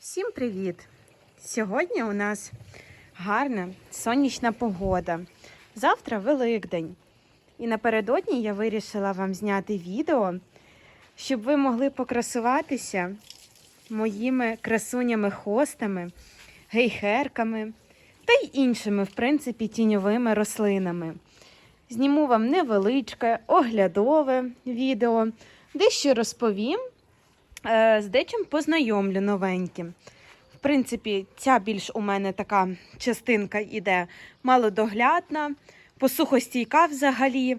Всім привіт! Сьогодні у нас гарна сонячна погода. Завтра Великдень. І напередодні я вирішила вам зняти відео, щоб ви могли покрасуватися моїми красунями-хостами, гейхерками та й іншими, в принципі, тіньовими рослинами. Зніму вам невеличке, оглядове відео, дещо розповім з дечим познайомлю новеньким. В принципі, ця більш у мене така частинка іде малодоглядна, посухостійка взагалі.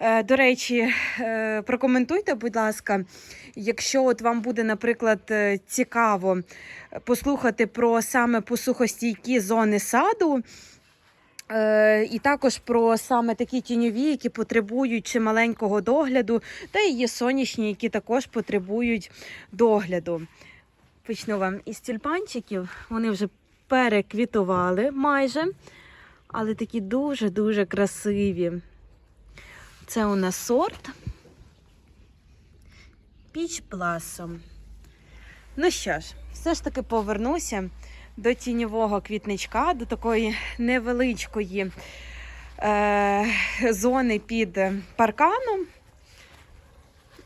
Е, До речі, е, прокоментуйте, будь ласка, якщо от вам буде, наприклад, е, цікаво послухати про саме посухостійкі зони саду. Е, І також про саме такі тіньові, які потребують чи маленького догляду, та і є сонячні, які також потребують догляду. Почну вам із тюльпанчиків. Вони вже переквітували майже, але такі дуже-дуже красиві. Це у нас сорт Піч Бласом. Ну що ж, все ж таки повернуся до тіньового квітничка, до такої невеличкої е, зони під парканом.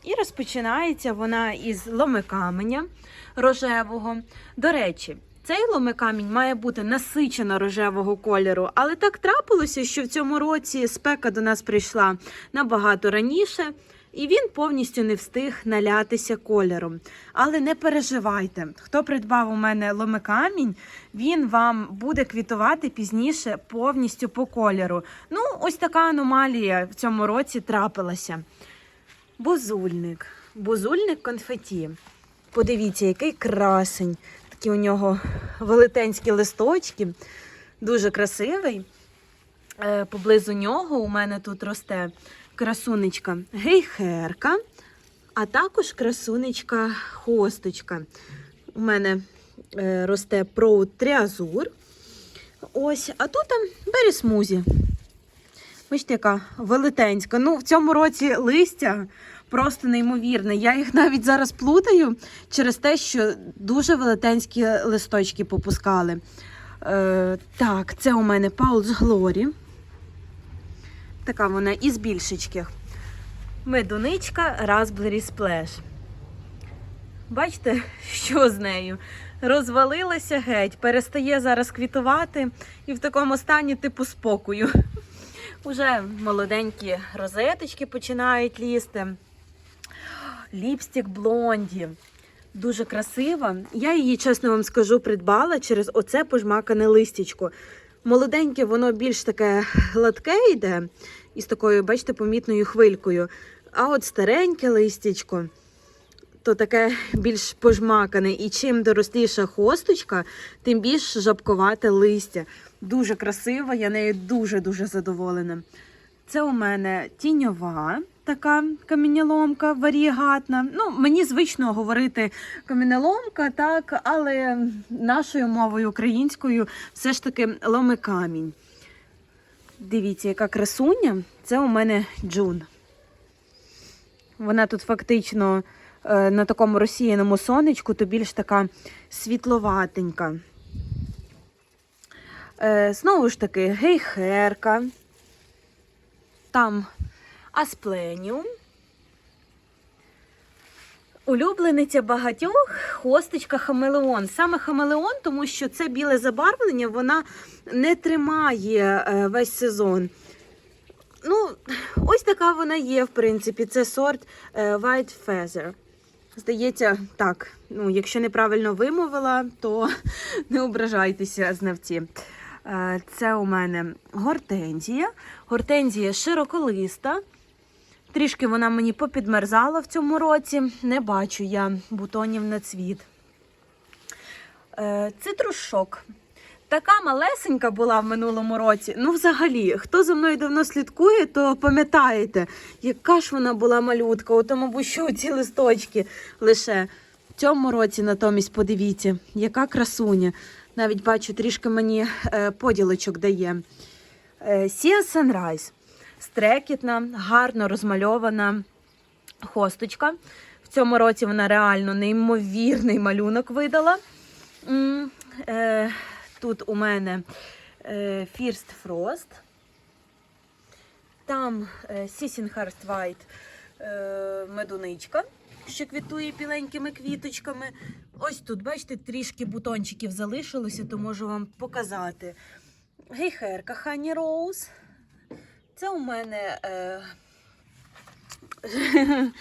І розпочинається вона із ломикаменя рожевого. До речі, цей ломикамінь має бути насичено рожевого кольору, але так трапилося, що в цьому році спека до нас прийшла набагато раніше. І він повністю не встиг налятися кольором. Але не переживайте, хто придбав у мене ломикамінь, він вам буде квітувати пізніше повністю по кольору. Ну, ось така аномалія в цьому році трапилася. Бузульник. Бузульник конфеті. Подивіться, який красень. Такі у нього велетенські листочки. Дуже красивий. Е, Поблизу нього у мене тут росте красунечка гейхерка, а також красунечка хосточка. У мене е, росте проут тріазур. Ось, а тут там берісмузі. Бачите, яка велетенська. Ну, в цьому році листя просто неймовірне. Я їх навіть зараз плутаю через те, що дуже велетенські листочки попускали. Е, так, це у мене Паулс Глорі. Така вона із більшечких. Медуничка Raspberry Splash. Бачите, що з нею? Розвалилася геть, перестає зараз квітувати і в такому стані типу спокою. Уже молоденькі розеточки починають лізти. Ліпстик блонді. Дуже красива. Я її, чесно вам скажу, придбала через оце пожмакане листячко. Молоденьке, воно більш таке гладке йде, із такою, бачите, помітною хвилькою. А от стареньке листячко, то таке більш пожмакане. І чим доросліша хосточка, тим більш жабкувате листя. Дуже красива, я нею дуже-дуже задоволена. Це у мене тіньова така каміняломка варієгатна. Ну, мені звично говорити каміняломка, так, але нашою мовою українською все ж таки ломикамінь. Дивіться, яка красуня. Це у мене джун. Вона тут фактично е, на такому розсіяному сонечку, то більш така світловатенька. Е, знову ж таки, гейхерка. Там аспленіум. Улюблениця багатьох хосточка хамелеон. Саме хамелеон, тому що це біле забарвлення, вона не тримає е, весь сезон. Ну, ось така вона є, в принципі. Це сорт е, White Feather. Здається, так. Ну, якщо неправильно вимовила, то не ображайтеся, знавці. Е, Це у мене гортензія. Гортензія широколиста. Трішки вона мені попідмерзала в цьому році. Не бачу я бутонів на цвіт. Е, Цитрусшок. Така малесенька була в минулому році. Ну, взагалі, хто за мною давно слідкує, то пам'ятаєте, яка ж вона була малютка, ото, мабуть, що ці листочки лише. В цьому році натомість подивіться, яка красуня. Навіть бачу, трішки мені е, поділочок дає. Е, Сія Sunrise. Стрекітна, гарно розмальована хосточка. В цьому році вона реально неймовірний малюнок видала. Е, Тут у мене е, First Frost. Там Сісінхарст е, медуничка, що квітує біленькими квіточками. Ось тут, бачите, трішки бутончиків залишилося, то можу вам показати. Гейхерка Honey Rose. Це у мене е,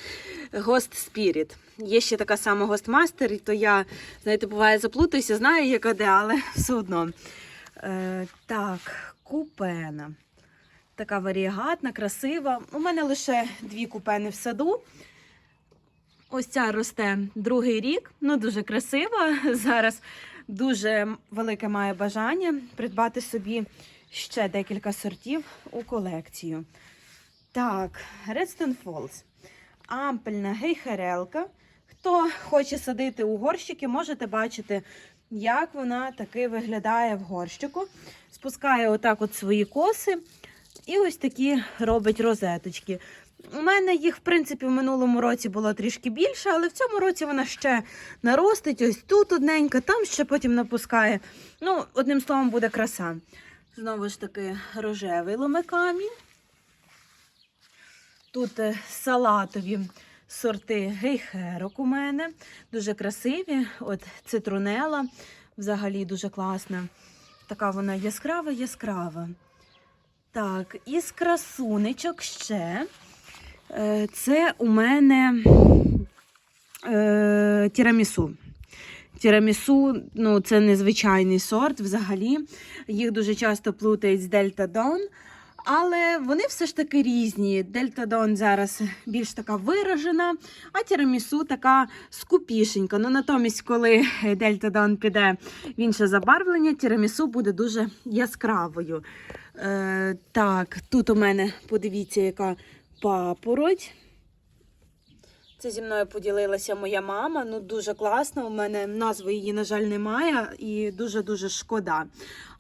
Ghost Spirit. Є ще така сама Гостмастер, і то я, знаєте, буває, заплутаюся, знаю, яка де, але все одно. Е, так, купена. Така варієгатна, красива. У мене лише дві купени в саду. Ось ця росте другий рік. Ну, дуже красива. Зараз дуже велике має бажання придбати собі ще декілька сортів у колекцію. Так, Redstone Falls. Ампельна гейхерелка. Хто хоче садити у горщики, можете бачити, як вона таки виглядає в горщику. Спускає отак от свої коси. І ось такі робить розеточки. У мене їх, в принципі, в минулому році було трішки більше, але в цьому році вона ще наростить. Ось тут одненька, там ще потім напускає. Ну, одним словом, буде краса. Знову ж таки, рожевий ломикамінь. Тут е, салатові сорти гейхерок у мене. Дуже красиві. От цитрунела взагалі дуже класна. Така вона яскрава, яскрава. Так, із красунечок ще. Е, Це у мене е, тірамісу. Тірамісу ну, це незвичайний сорт взагалі. Їх дуже часто плутають з Дельта Дон. Але вони все ж таки різні. Дельта Дон зараз більш така виражена, а тірамісу така скупішенька. Ну, натомість, коли Дельта Дон піде в інше забарвлення, тірамісу буде дуже яскравою. Е, так, тут у мене, подивіться, яка папороть. Це зі мною поділилася моя мама. Ну, дуже класно. У мене назви її, на жаль, немає, і дуже-дуже шкода.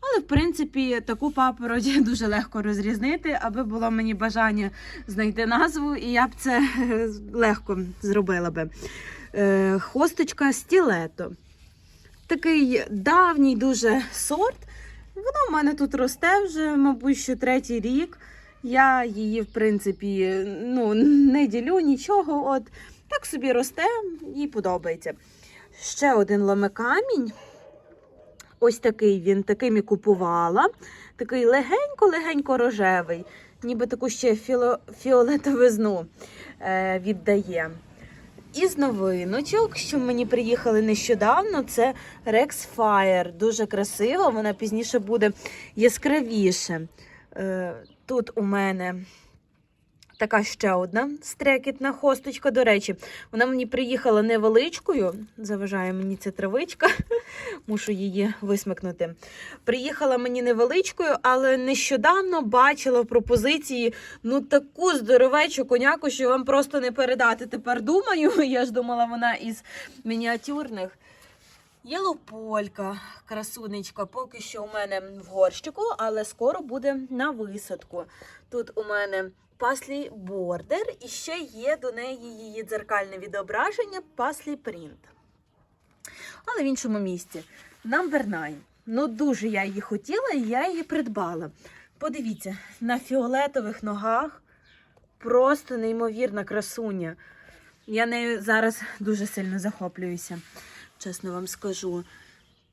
Але, в принципі, таку папороть дуже легко розрізнити, аби було мені бажання знайти назву, і я б це легко зробила би. Е, хосточка стілето. Такий давній дуже сорт. Вона в мене тут росте вже, мабуть, що третій рік. Я її, в принципі, ну, не ділю нічого. От так собі росте, їй подобається. Ще один ломекамінь. Ось такий він, таким і купувала. Такий легенько-легенько рожевий, ніби таку ще філо, фіолетовизну е, віддає. Із новиночок, що мені приїхали нещодавно, це Rex Fire. Дуже красива, вона пізніше буде яскравіше. Е, Тут у мене така ще одна стрекітна хосточка. До речі, вона мені приїхала невеличкою, заважає мені ця травичка, мушу її висмикнути. Приїхала мені невеличкою, але нещодавно бачила в пропозиції ну таку здоровечу коняку, що вам просто не передати. Тепер думаю, я ж думала, вона із мініатюрних. Єлополька, красунечка, поки що у мене в горщику, але скоро буде на висадку. Тут у мене паслі бордер і ще є до неї її дзеркальне відображення паслі принт. Але в іншому місці. Number 9. Ну, дуже я її хотіла і я її придбала. Подивіться, на фіолетових ногах просто неймовірна красуня. Я нею зараз дуже сильно захоплююся чесно вам скажу.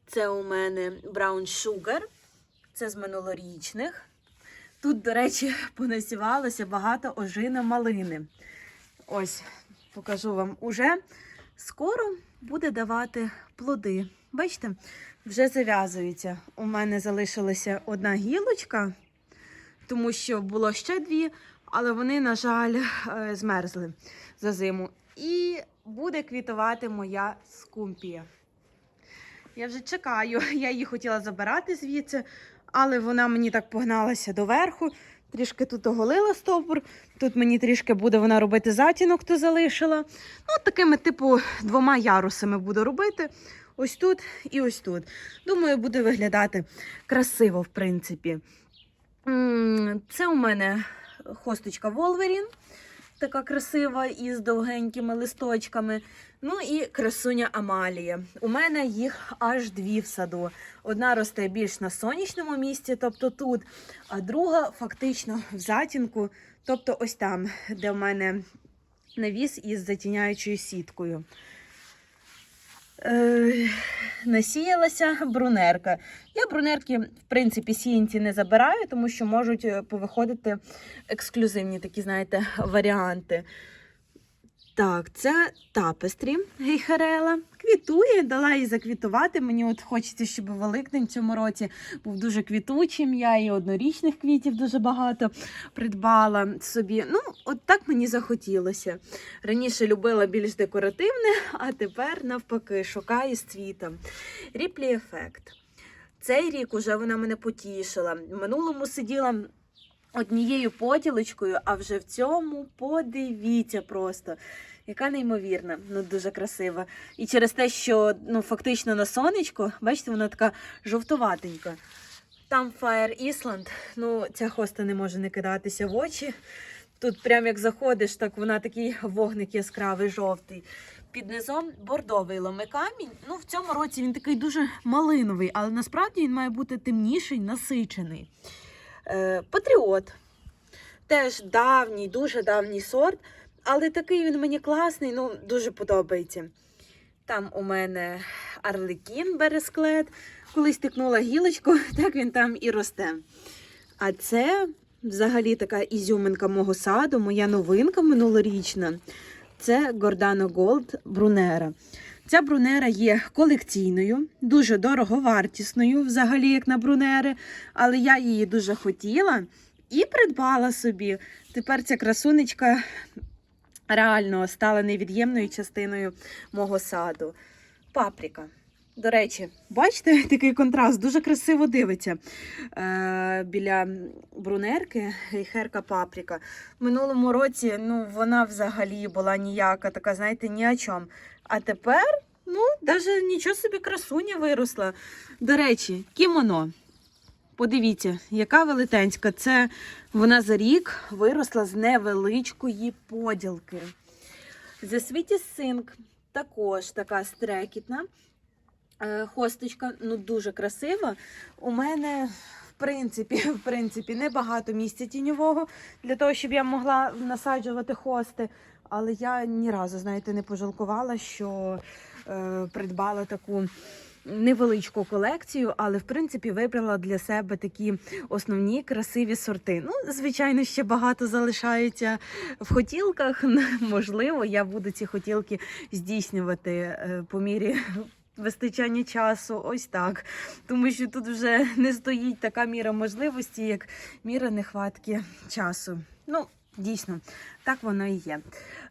Це у мене Brown Sugar, це з минулорічних. Тут, до речі, понасівалося багато ожина малини. Ось, покажу вам уже. Скоро буде давати плоди. Бачите, вже зав'язується. У мене залишилася одна гілочка, тому що було ще дві, але вони, на жаль, е, змерзли за зиму. І буде квітувати моя скумпія. Я вже чекаю, я її хотіла забирати звідси, але вона мені так погналася доверху. Трішки тут оголила стовбур. Тут мені трішки буде вона робити затінок, то залишила. Ну, такими, типу, двома ярусами буду робити. Ось тут і ось тут. Думаю, буде виглядати красиво, в принципі. Це у мене хосточка Wolverine. Така красива із довгенькими листочками. Ну і красуня Амалія. У мене їх аж дві в саду. Одна росте більш на сонячному місці, тобто тут, а друга фактично в затінку, тобто ось там, де в мене навіс із затіняючою сіткою. Е, насіялася брунерка. Я брунерки, в принципі, сіянці не забираю, тому що можуть е, повиходити ексклюзивні такі, знаєте, варіанти. Так, це тапестрі гейхарела. Квітує, дала їй заквітувати. Мені от хочеться, щоб Великдень в цьому році був дуже квітучим. Я і однорічних квітів дуже багато придбала собі. Ну, от так мені захотілося. Раніше любила більш декоративне, а тепер навпаки шукаю з цвітом. Ріплі ефект. Цей рік уже вона мене потішила. В минулому сиділа однією поділочкою, а вже в цьому подивіться просто. Яка неймовірна, ну дуже красива. І через те, що ну фактично на сонечко, бачите, вона така жовтуватенька. Там Fire Island, ну ця хоста не може не кидатися в очі. Тут, прям як заходиш, так вона такий вогник яскравий, жовтий. Під низом бордовий ломикамінь. Ну, в цьому році він такий дуже малиновий, але насправді він має бути темніший, насичений. Е, Патріот. Теж давній, дуже давній сорт, але такий він мені класний, ну, дуже подобається. Там у мене арлекін бересклет. Колись тикнула гілочку, так він там і росте. А це взагалі така ізюминка мого саду, моя новинка минулорічна. Це Гордано Голд Брунера. Ця брунера є колекційною, дуже дороговартісною, взагалі, як на брунери, але я її дуже хотіла і придбала собі. Тепер ця красунечка реально стала невід'ємною частиною мого саду. Паприка. До речі, бачите, такий контраст дуже красиво дивиться. Е, біля брунерки гейхерка паприка. В минулому році ну, вона взагалі була ніяка, така, знаєте, ні о чому. А тепер, ну, навіть нічого собі красуня виросла. До речі, кімоно. Подивіться, яка велетенська. Це вона за рік виросла з невеличкої поділки. The Sweetest Sink також така стрекітна. Е, Хосточка, ну дуже красива. У мене, в принципі, в принципі, небагато місця тіньового для того, щоб я могла насаджувати хости. Але я ні разу, знаєте, не пожалкувала, що е, придбала таку невеличку колекцію, але в принципі вибрала для себе такі основні красиві сорти. Ну, звичайно, ще багато залишається в хотілках. Можливо, я буду ці хотілки здійснювати е, по мірі. Вистачання часу, ось так. Тому що тут вже не стоїть така міра можливості, як міра нехватки часу. Ну, дійсно, так воно і є.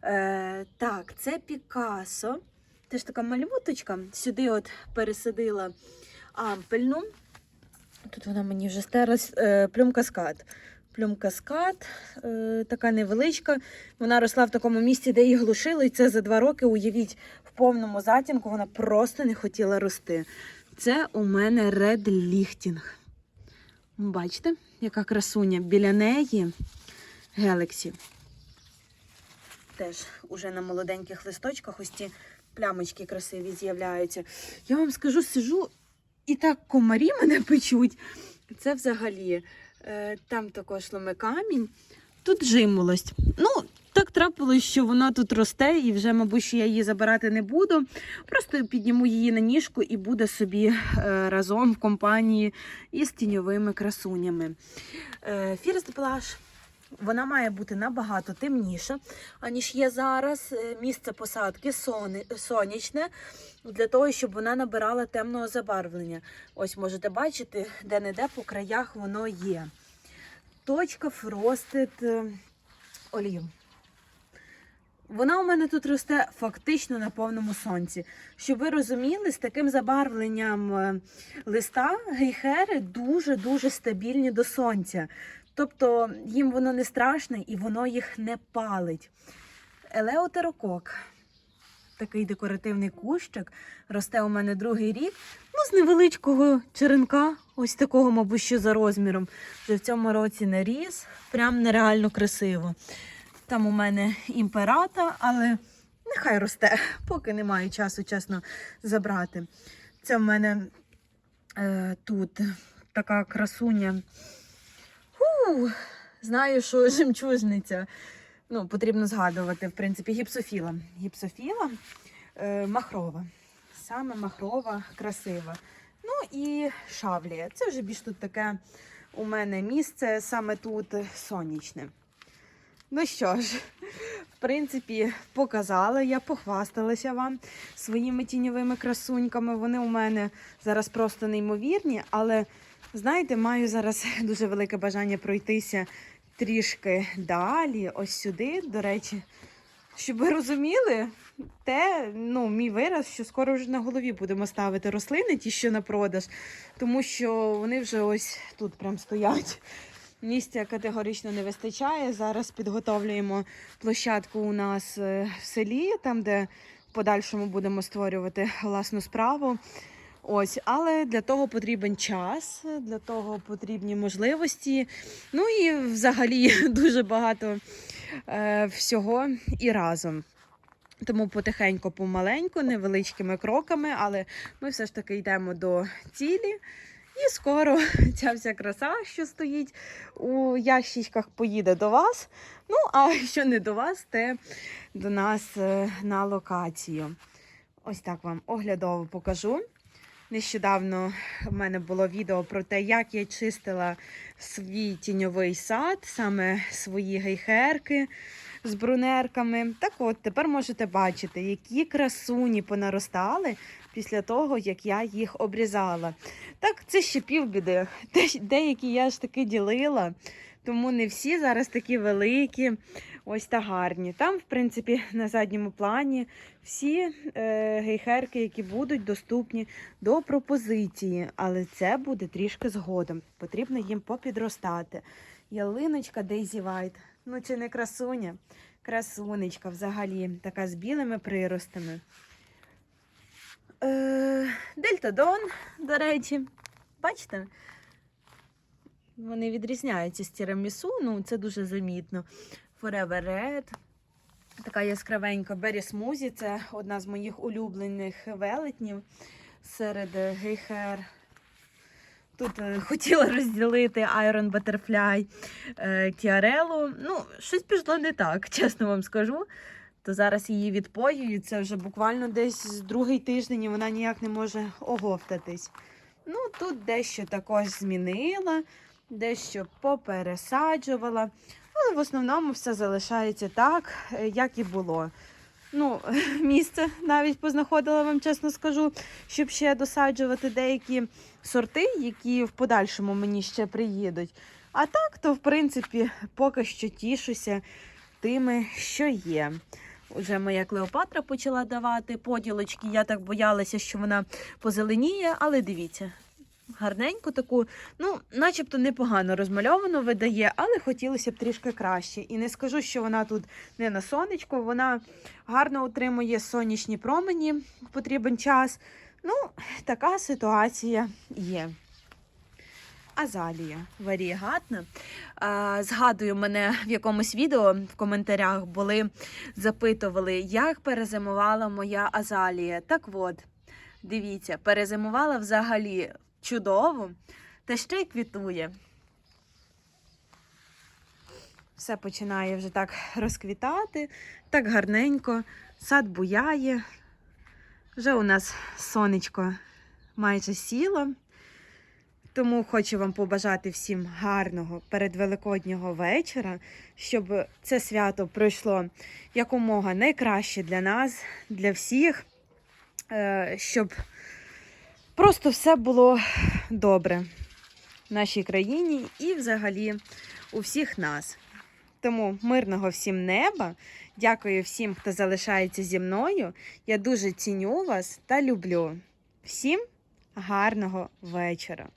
Е, так, це Пікасо. Теж така малюточка. Сюди от пересадила ампельну. Тут вона мені вже стерлась е, плюмкаскад. Плюмкаскад, е, така невеличка. Вона росла в такому місці, де її глушили. І це за два роки, уявіть, повному затінку вона просто не хотіла рости. Це у мене Red Lifting. Бачите, яка красуня. Біля неї Galaxy. Теж уже на молоденьких листочках ось ці плямочки красиві з'являються. Я вам скажу, сижу і так комарі мене печуть. Це взагалі. Е, Там також ломе камінь. Тут жимолость. Ну, трапилось, що вона тут росте, і вже, мабуть, що я її забирати не буду. Просто підніму її на ніжку і буде собі е, разом в компанії із тіньовими красунями. Е, Фірст Блаш. Вона має бути набагато темніша, аніж є зараз. Е, Місце посадки сонячне, для того, щоб вона набирала темного забарвлення. Ось можете бачити, де-не-де по краях воно є. Точка Frosted Olive. Вона у мене тут росте фактично на повному сонці. Щоб ви розуміли, з таким забарвленням е, листа гейхери дуже-дуже стабільні до сонця. Тобто їм воно не страшне і воно їх не палить. Елеотерокок. Такий декоративний кущик. Росте у мене другий рік. Ну, з невеличкого черенка, ось такого, мабуть, що за розміром. Вже в цьому році наріс. Прям нереально красиво. Там у мене імперата, але нехай росте, поки немає часу, чесно, забрати. Це в мене е, тут така красуня. Фу, знаю, що жемчужниця. Ну, потрібно згадувати, в принципі, гіпсофіла. Гіпсофіла е, махрова. Саме махрова, красива. Ну і шавлія. Це вже більш тут таке у мене місце, саме тут сонячне. Ну що ж, в принципі, показала я, похвасталася вам своїми тіньовими красуньками. Вони у мене зараз просто неймовірні, але знаєте, маю зараз дуже велике бажання пройтися трішки далі, ось сюди. До речі, щоб ви розуміли, те, ну, мій вираз, що скоро вже на голові будемо ставити рослини, ті, що на продаж, тому що вони вже ось тут прям стоять. Місця категорично не вистачає. Зараз підготовлюємо площадку у нас е, в селі, там, де в подальшому будемо створювати власну справу. Ось, але для того потрібен час, для того потрібні можливості. Ну і взагалі дуже багато е, всього і разом. Тому потихеньку, помаленьку, невеличкими кроками, але ми все ж таки йдемо до цілі. І скоро ця вся краса, що стоїть у ящичках, поїде до вас. Ну, а що не до вас, те до нас е, на локацію. Ось так вам оглядово покажу. Нещодавно в мене було відео про те, як я чистила свій тіньовий сад, саме свої гейхерки з брунерками. Так от, тепер можете бачити, які красуні понаростали після того, як я їх обрізала. Так, це ще півбіди. Деякі я ж таки ділила, тому не всі зараз такі великі, ось та гарні. Там, в принципі, на задньому плані всі е, гейхерки, які будуть доступні до пропозиції, але це буде трішки згодом. Потрібно їм попідростати. Ялиночка Дейзі Вайт. Ну чи не красуня? Красунечка взагалі, така з білими приростами. Е, Дельтадон, до речі, бачите? Вони відрізняються з тірамісу, ну це дуже замітно. Forever Red. Така яскравенька Berry Smoothie. Це одна з моїх улюблених велетнів серед гейхер. Тут е, хотіла розділити Iron Butterfly Тіарелу. Ну, щось пішло не так, чесно вам скажу. То зараз її відпоюють. Це вже буквально десь другий тиждень, і вона ніяк не може оговтатись. Ну, тут дещо також змінила, дещо попересаджувала. Але в основному все залишається так, е, як і було. Ну, місце навіть познаходила вам, чесно скажу, щоб ще досаджувати деякі сорти, які в подальшому мені ще приїдуть. А так, то в принципі поки що тішуся тими, що є. Уже моя Клеопатра почала давати поділочки. Я так боялася, що вона позеленіє, але дивіться, гарненьку таку, ну, начебто непогано розмальовано видає, але хотілося б трішки краще. І не скажу, що вона тут не на сонечку, вона гарно утримує сонячні промені в потрібен час. Ну, така ситуація є. Азалія варієгатна. А, Згадую, мене в якомусь відео в коментарях були, запитували, як перезимувала моя азалія. Так от, дивіться, перезимувала взагалі чудово, та ще й квітує. Все починає вже так розквітати, так гарненько, сад буяє. Вже у нас сонечко майже сіло. Тому хочу вам побажати всім гарного передвеликоднього вечора, щоб це свято пройшло якомога найкраще для нас, для всіх, е, щоб просто все було добре в нашій країні і взагалі у всіх нас. Тому мирного всім неба. Дякую всім, хто залишається зі мною. Я дуже ціню вас та люблю. Всім гарного вечора.